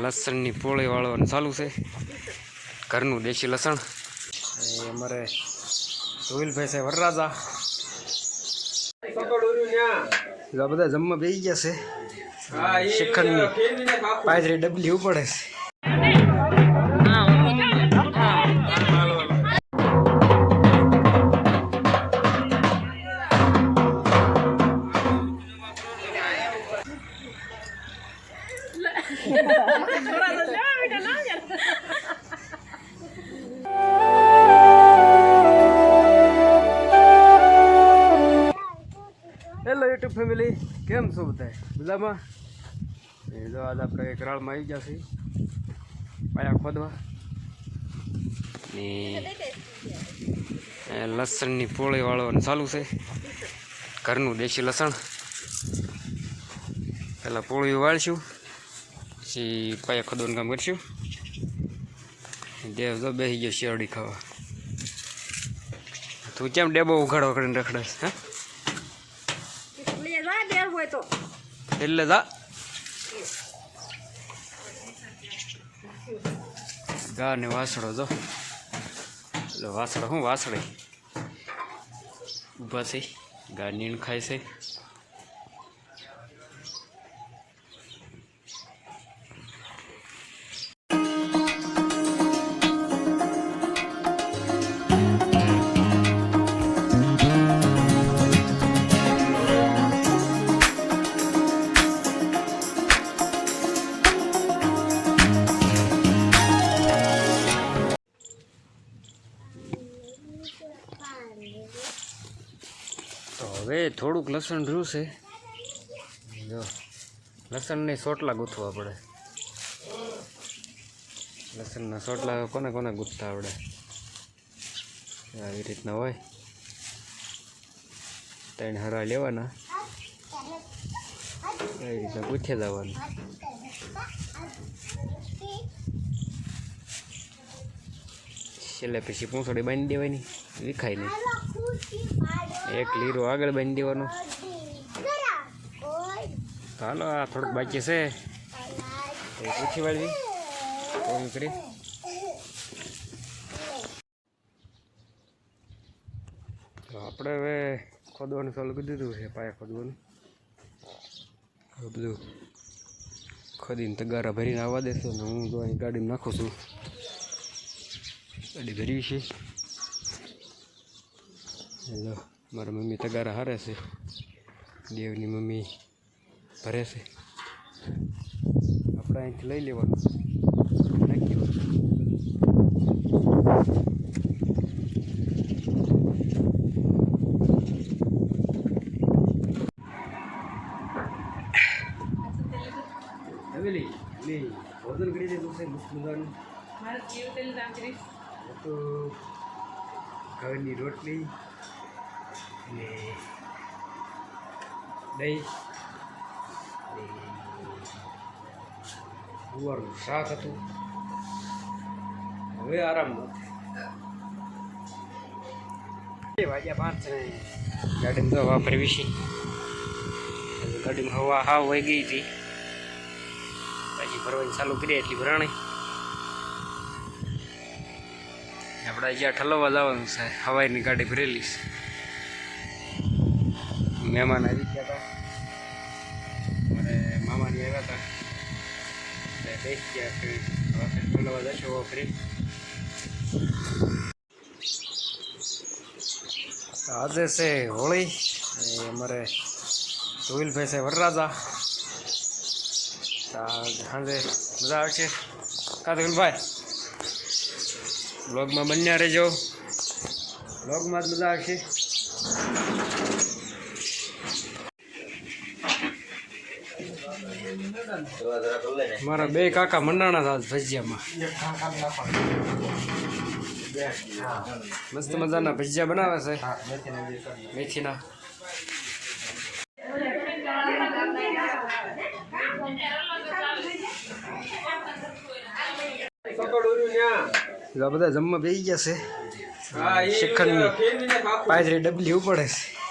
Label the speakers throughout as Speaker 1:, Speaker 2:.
Speaker 1: લસણની પોળી વાળવાનું ચાલુ છે. ઘરનું દેશી લસણ. અમારે સુહિલભાઈ છે વરરાજા. બધા જમવા બેસી ગયા છે. શિખંડની પાયદરી ડબલી ઉપડે છે. હેલો યુટ્યુબ ફેમિલી, કેમ છો બધા મજામાં? એ જો આજ આપણે એક રાળમાં આવી ગયા છીએ, પાયા ખોદવા. ને લસણની પોળી વાળવાનું ચાલુ છે. ઘરનું દેશી લસણ. પહેલાં પોળી વાળશું, પછી પાયા ખોદવાનું કામ કરશું. દેવ જો બેસી ગયો શેરડી ખાવા. તું કેમ ડેબો ઉઘાડો કરીને રખડાશ હા? એટલે જા ગા ને વાસડો જો એટલે વાસળો શું વાસળે ઊભા છે ગા ખાય છે થોડુંક લસણ રહ્યું જો, લસણને સોટલા ગૂંથવા પડે. લસણના સોટલા કોને કોને ગૂંથતા આવડે? આવી રીતના હોય. ત્રણ હરા લેવાના. એવી રીતના ગૂંથે જવાનું. છેલ્લે પછી પૂંછડી બાંધી દેવાની. વિખાય નહીં. એક લીરો આગળ બાંધી દેવાનો ચાલો આ થોડુંક બાકી છે. પૂછી વાળવી. કરી. આપણે હવે ખોદવાનું ચાલુ કરી દીધું છે, પાયા ખોદવાનું. બધું ખોદીને તગારા ભરીને આવવા દેશો ને હું તો અહીં ગાડીમાં નાખું છું. ગાડી ભરી છે હેલો. મારા મમ્મી તગારા હારે છે. દેવની મમ્મી ભરે છે. આપણે અહીંથી લઈ લેવાનું. નાખી. હવેલી લી ભોજન કરી દીધું છે તો ઘઉંની રોટલી અને દહીં. અને ગુવારનું શાક હતું. હવે આરામ નથી વાગ્યા પાંચ ને ગાડીમાં તો હવા ફરવી છે. ગાડીમાં હવા હાવ વહી ગઈ હતી. પછી ભરવાની ચાલુ કરીએ એટલી ભરાણી. આપણે જ્યાં ઠલવવા જવાનું છે, હવાઈની ગાડી ભરેલી છે. મહેમાન આવી ગયા હતા. અને મામાની આવ્યા હતા. એટલે બેસી ગયા ફ્રી હવે ઠલવવા જશો ફ્રી. આજે છે હોળી. અમારે સુહિલભાઈ છે વરરાજા. સાંજે મજા આવશે. કા ભાઈ બ્લોગમાં બન્યા રહેજો. બ્લોગમાં જ મજા આવશે. મારા બે કાકા મંડાણા હતા ભજીયામાં. મસ્ત મજાના ભજીયા બનાવે છે. મેથીના. બધા જમવા બેસી ગયા છે. શિખંડની પાંચ ડબલી ઉપડે છે.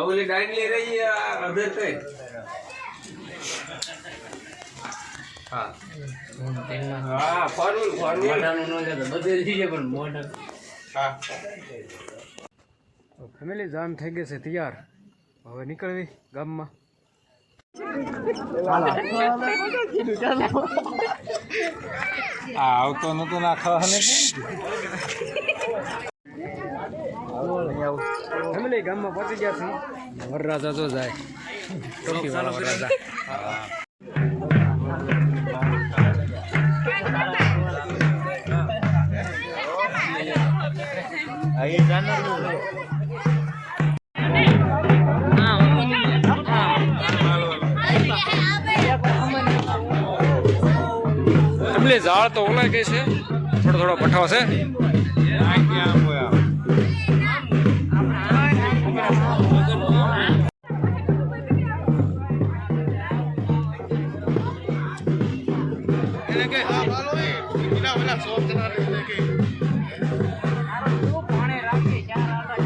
Speaker 2: ઓલી ડાયરી રહી અધર કઈ હા. ફોરવ્હીલ ફોરવ્હીલ હા.
Speaker 1: ફેમિલી જાન થઈ ગઈ છે તૈયાર. હવે નીકળવી ગામમાં.
Speaker 2: આવતો નતો નાખવા ને
Speaker 1: ગામમાં પહોંચી ગયા છું વરરાજા જો જાય ટોપી વાળા વરરાજા ફેમિલી ઝાડ તો ઓલા કે છે થોડો થોડો પઠાવ છે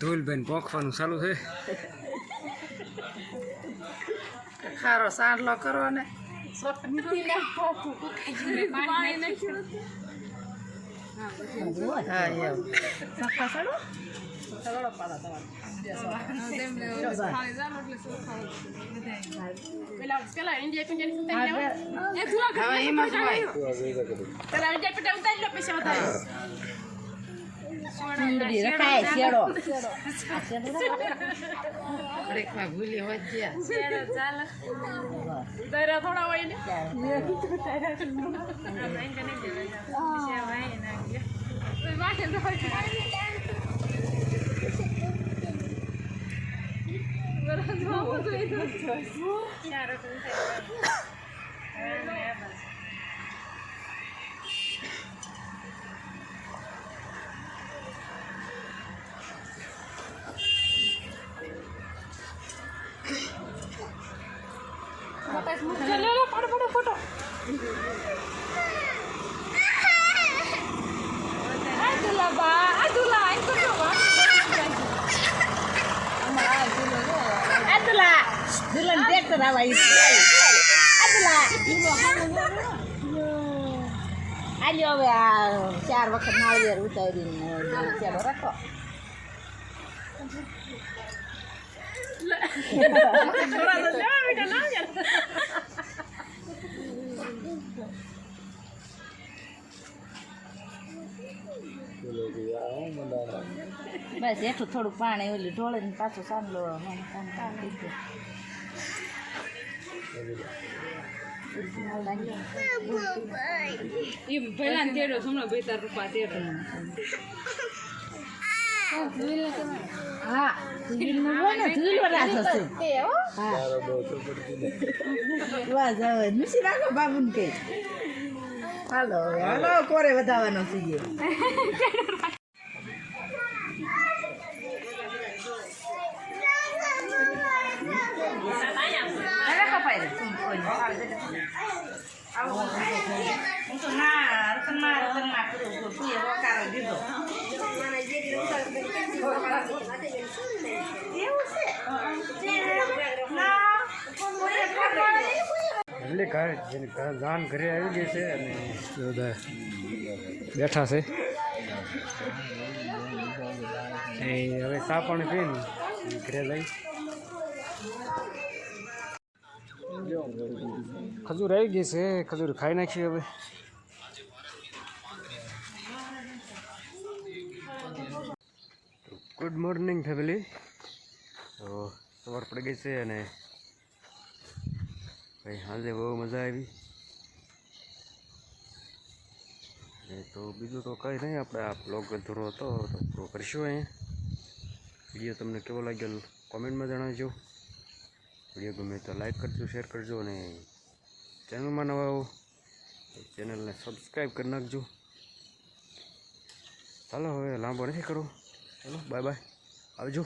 Speaker 1: ધોઈલભાઈ પોખવાનું ચાલુ છે
Speaker 3: ખારો સારલો કરો ને હા એવું સફા થોડા હોય પાડા તમારે હવે એમાં જ હોય સુંદરી રખાય શેડો ઘડીકમાં ભૂલી હોય જ્યાં થોડા હોય ને દુલ્હન ટ્રેક્ટર આવા આલ્યો હવે આ ચાર વખત નાળિયેર ઉતારીને ચાલો રાખો બસ એટલું થોડુંક પાણી ઓલી ઢોળે ને પાછું સાંભળો હા ધીલનું પહેલા ને ધીલ રાખો છે હા વાહ જાવ મિસી રાખો બાબુને કે હાલો હાલો, કોરે વધાવવાનો છીએ હવે કપાઈ દે તું કોઈ નહીં. આવે દે. આવું હું તો ના
Speaker 1: એટલે ઘર જેને ઘર ઘરે આવી ગઈ છે અને બેઠા છે. હવે ચા પાણી પીને ઘરે જઈ ખજૂર આવી ગઈ છે. ખજૂર ખાઈ નાખી હવે. ગુડ મોર્નિંગ ફેમિલી તો સવાર પડી ગઈ છે અને ભાઈ હાલે બહુ મજા આવી. ને તો બીજું તો કંઈ નહીં, આપણે આ બ્લોગ અધૂરો હતો, તો પૂરો કરીશું અહીંયા. વીડિયો તમને કેવો લાગ્યો કોમેન્ટમાં જણાવજો. વીડિયો ગમે તો લાઈક કરજો શેર કરજો અને ચેનલમાં નવા આવો ચેનલને સબસ્ક્રાઈબ કરી નાખજો. ચાલો હવે લાંબો નથી કરો ચાલો. બાય બાય આવજો.